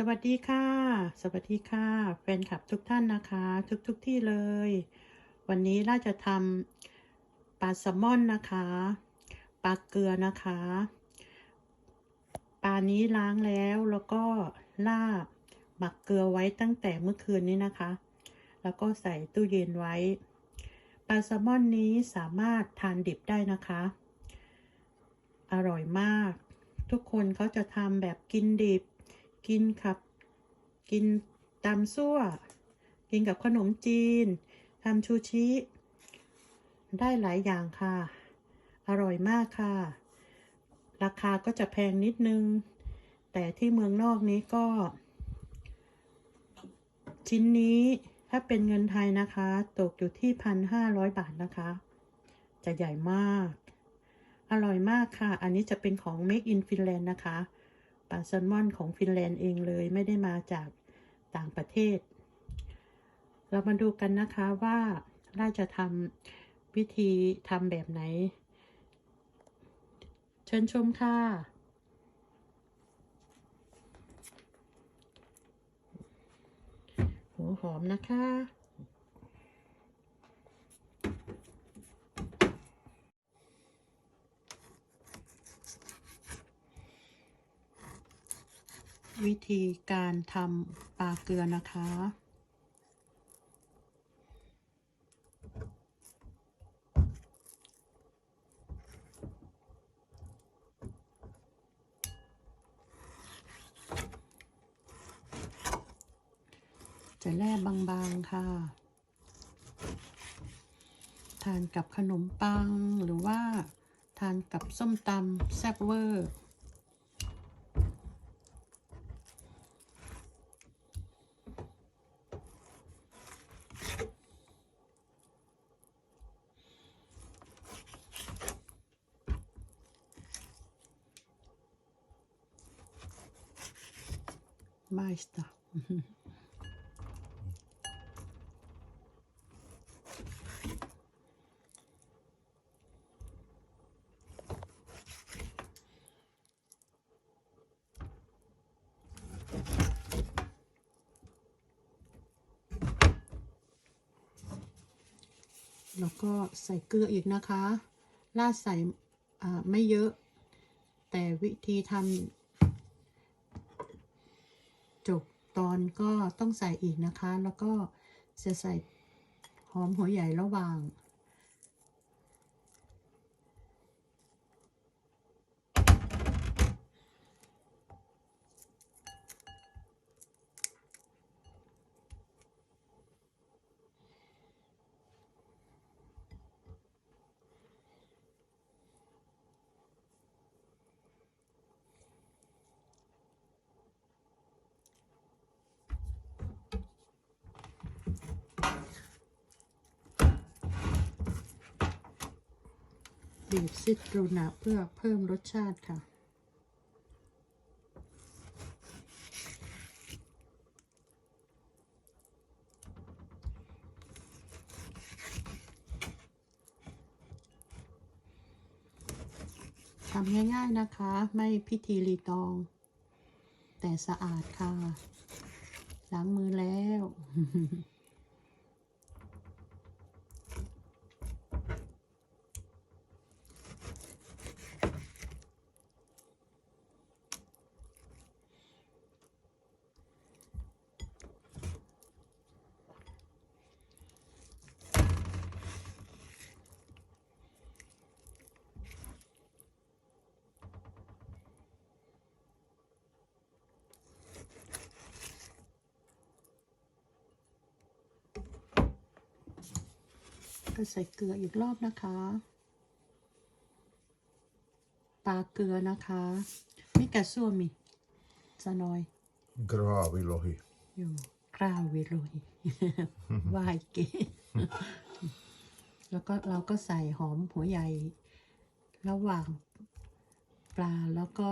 สวัสดีค่ะ สวัสดีค่ะ แฟนคลับทุกท่านนะคะ ทุกทุกที่เลย วันนี้เราจะทำปลาแซลมอนนะคะปลาเกลือนะคะปลานี้ล้างแล้วแล้วก็ล่าหมักเกลือไว้ตั้งแต่เมื่อคืนนี้นะคะ แล้วก็ใส่ตู้เย็นไว้ปลาแซลมอนนี้สามารถทานดิบได้นะคะ อร่อยมาก ทุกคนเขาจะทำแบบกินดิบ กินครับ กินตำซั่ว กินกับขนมจีนทำชูชิ ได้หลายอย่างค่ะ อร่อยมากค่ะ ราคาก็จะแพงนิดนึง แต่ที่เมืองนอกนี้ก็ ชิ้นนี้ถ้าเป็นเงินไทยนะคะ ตกอยู่ที่พันห้าร้อยบาทนะคะ จะใหญ่มาก อร่อยมากค่ะ อันนี้จะเป็นของ Make in Finland นะคะ ปลาแซลมอนของฟินแลนด์เองเลยไม่ได้มาจากต่างประเทศ เรามาดูกันนะคะว่าเราจะทำวิธีทำแบบไหน เชิญชมค่ะหัวหอมนะคะ วิธีการทำปลาเกลือนะคะ จะแล่บางๆค่ะ ทานกับขนมปังหรือว่าทานกับส้มตำแซ่บเวอร์ Maista. แล้วก็ใส่เกลืออีกนะคะราดใส่ไม่เยอะ แต่วิธีทำ จบตอนก็ต้องใส่อีกนะคะ แล้วก็จะใส่หอมหัวใหญ่ระหว่าง บีบซิตรูนะเพื่อเพิ่มรสชาติค่ะ ทำง่ายๆนะคะ ไม่พิธีรีตอง แต่สะอาดค่ะ ล้างมือแล้ว ก็ใส่เกลืออีกรอบนะคะปลาเกลือนะคะมิกาซัวมิสนอย Graavilohi. อยู่กล้าวเวโรย วายเกแล้วก็เราก็ใส่หอมหัวใหญ่ ระหว่างปลาแล้วก็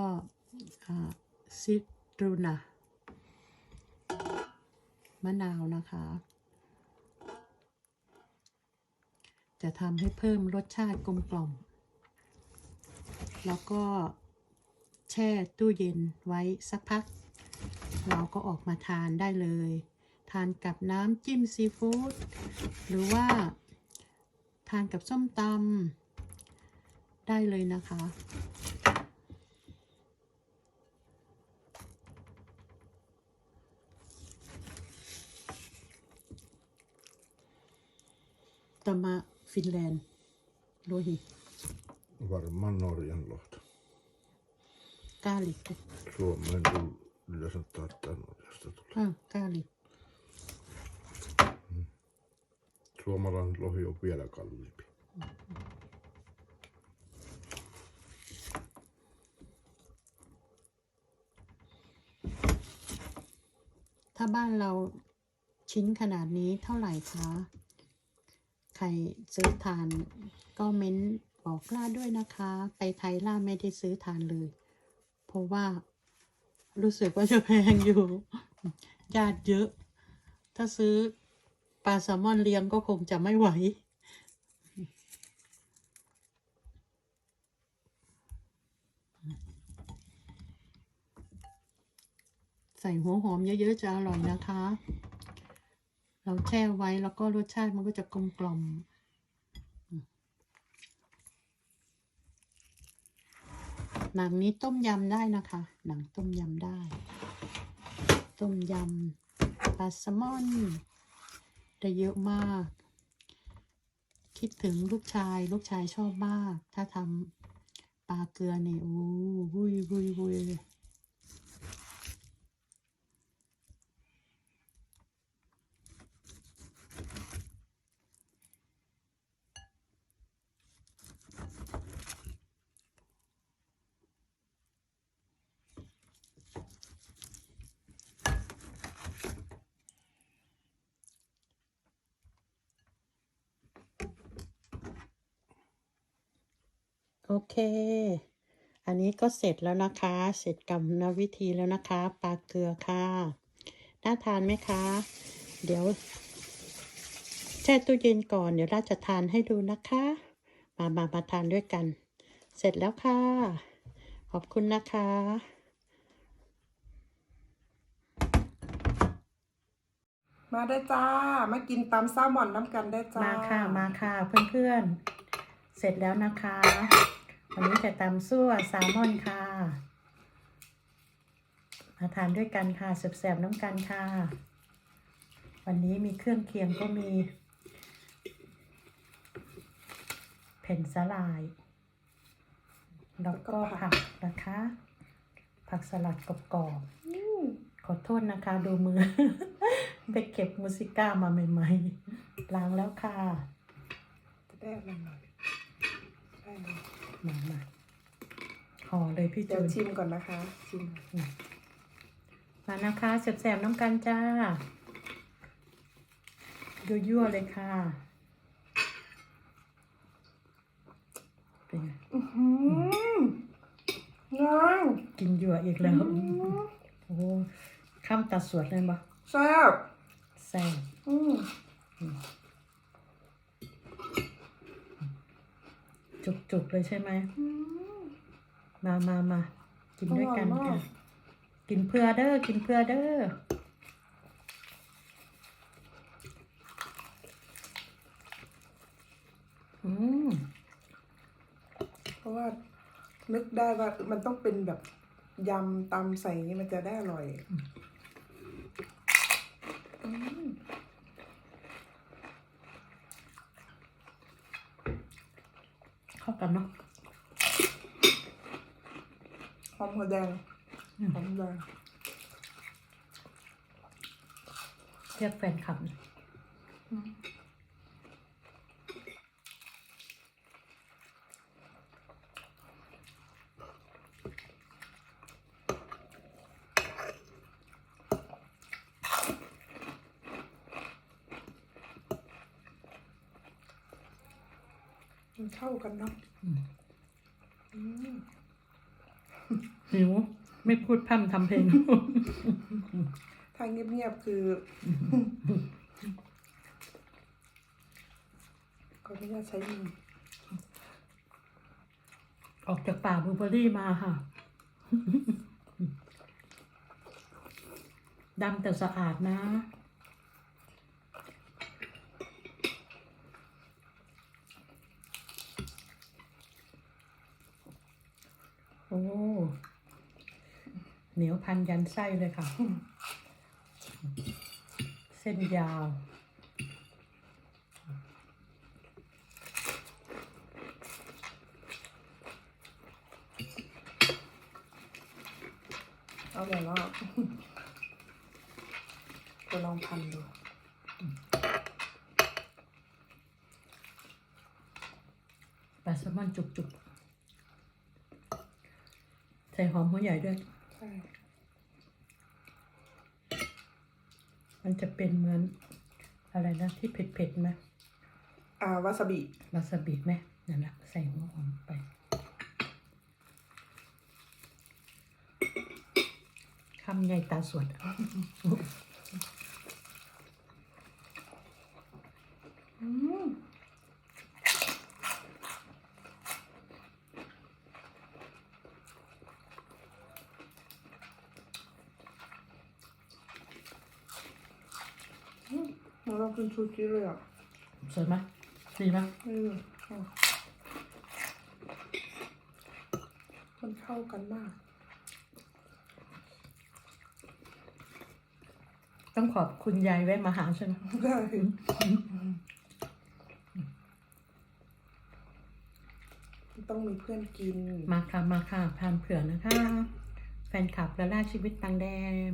ซิตรูนะมะนาวนะคะ จะทำให้เพิ่มรสชาติกลมกล่อม แล้วก็แช่ตู้เย็นไว้สักพัก เราก็ออกมาทานได้เลย ทานกับน้ำจิ้มซีฟู้ดหรือว่าทานกับส้มตำได้เลยนะคะ ต่อมา Tämä Finland lohi, Varmaan Norjan lohta. kaalikko. Suomeen tuli, yleensä sanotaan, että Norjasta tulee. Ah, kaali. Suomalainen lohi on vielä kalliimpi. ถ้าบ้านเราชิ้นขนาดนี้เท่าไหร่คะ ใครซื้อทานก็เม้นบอกล่าด้วยนะคะ ไปไทยล่าไม่ได้ซื้อทานเลย เพราะว่ารู้สึกว่าจะแพงอยู่ญาติเยอะ ถ้าซื้อปลาแซลมอนเลี้ยงก็คงจะไม่ไหวใส่หัวหอมเยอะ ๆ จะอร่อยนะคะ เราแช่ไว้แล้วก็รสชาติมันก็จะกลมกล่อมหนังนี้ต้มยำได้นะคะ หนังต้มยำได้ ต้มยำปลาแซลมอนได้เยอะมาก คิดถึงลูกชาย ลูกชายชอบมาก ถ้าทำปลาเกลือเนี่ยโอ้วุยวุยวุยเลย เค อันนี้ก็เสร็จแล้วนะคะ เสร็จกรรมวิธีแล้วนะคะ ปลาเกลือค่ะ น่าทานไหมคะ เดี๋ยวแช่ตู้เย็นก่อน เดี๋ยวเราจะทานให้ดูนะคะ มามามาทานด้วยกัน เสร็จแล้วค่ะ ขอบคุณนะคะมาได้จ้า มากินตำแซลมอนน้ำกันได้จ้า มาค่ะ มาค่ะเพื่อนๆ เสร็จแล้วนะคะ วันนี้จะตำซั่วแซลมอนค่ะ มาทานด้วยกันค่ะแสบๆน้ำกันค่ะ วันนี้มีเครื่องเคียงก็มีแผ่นสลาย แล้วก็ผักนะคะ ผักสลัดกรอบๆขอโทษนะคะ ดูมือ ไปเก็บมูสิก้ามาใหม่ๆ ล้างแล้วค่ะจะได้อะไรหน่อยได้เลย มามาห่อเลยพี่เดี๋จูยวนชิมก่อนนะคะ ชิมมานะคะแสบๆน้ำกันจ้ายั่วๆเลยค่ะเป็นไงอื้อหือง่ายกินยั่วอีกแล้วโอ้โหข้ามตัดสวดเลยปะแซ่บแซ่บอืม จุกๆเลยใช่ไหมมามามา กินด้วยกันค่ะกินเพื่อเด้อ กินเพื่อเด้อ อืม เพราะว่านึกได้ว่ามันต้องเป็นแบบยำตำใส่อย่างนี้มันจะได้อร่อยอืม เข้ากันเนาะหอมหัวแดงอืมหอมแดงเรียกแฟนคลับ มันเข้ากันเนาะอืมอืมหิวไม่พูดพร่ำทำเพลง ถ้าเงียบๆคือขออนุญาตใช้มือออกจากป่าบลูเบอรี่มาค่ะ ดำแต่สะอาดนะ อ้เหนียวพันยันไส้เลยค่ะ เส้นยาวเอาแบบว่าจะลองพันดูปลาแซลมอนจุกๆ ใส่ หอมหัวใหญ่ด้วยใช่มันจะเป็นเหมือนอะไรนะที่เผ็ดๆไหมอ่าวาซาบิวาซาบิไหมนั่นแหละใส่หัวหอมไป คำใหญ่ตาสวด อืมอื มเหมือนเรากินซูชิเลยอะสวยไหมดีไหมอืมอะมันเข้ากันมาก ต้องขอบคุณยายแวะมาหาใช่ไหมได้ต้องมีเพื่อนกิน มาค่ะ มาค่ะทานเผื่อนะคะ แฟนคลับและล่าชีวิตตังแดง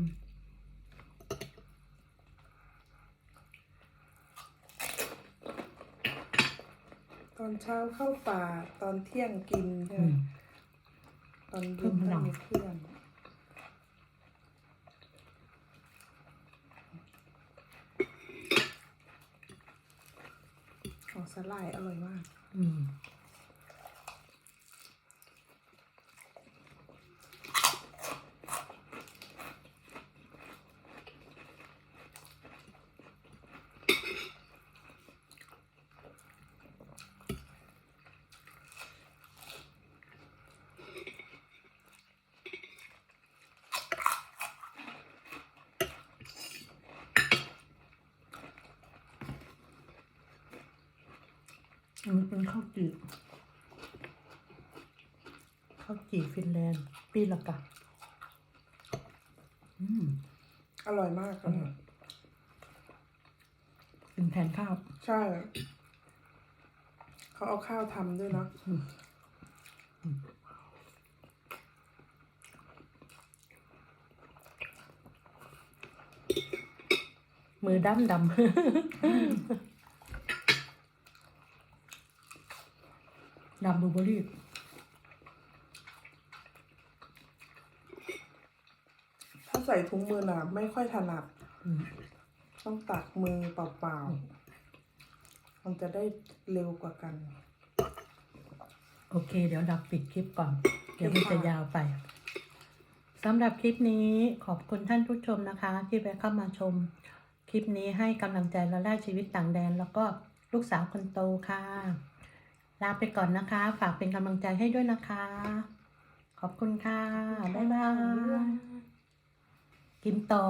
ตอนเช้าเข้าป่า ตอนเที่ยงกินใช่ไหอืมมตอนเพิ่เย็นมพลัต้องงมีเพื่อนของสลายอร่อยมาก อืม อันนี้เป็นข้าวจี่ข้าวจี่ฟินแลนด์ปีละกะอืมอร่อยมากอันนี้เป็นแทนข้าว ใช่ เขาเอาข้าวทำด้วยเนาะมือดำดำ ดำบลูเบอร์รี่ถ้าใส่ถุงมือน่ะไม่ค่อยถนัด อืมต้องตักมือเปล่าๆ มันจะได้เร็วกว่ากัน โอเค เดี๋ยวเราปิดคลิปก่อน เดี๋ยวมันค่ะจะยาวไปสำหรับคลิปนี้ขอบคุณท่านผู้ชมนะคะ ที่แวะเข้ามาชม คลิปนี้ให้กำลังใจและแลกชีวิตต่างแดน แล้วก็ลูกสาวคนโตค่ะ ลาไปก่อนนะคะ ฝากเป็นกำลังใจให้ด้วยนะคะ ขอบคุณค่ะ บ๊ายบาย กินต่อ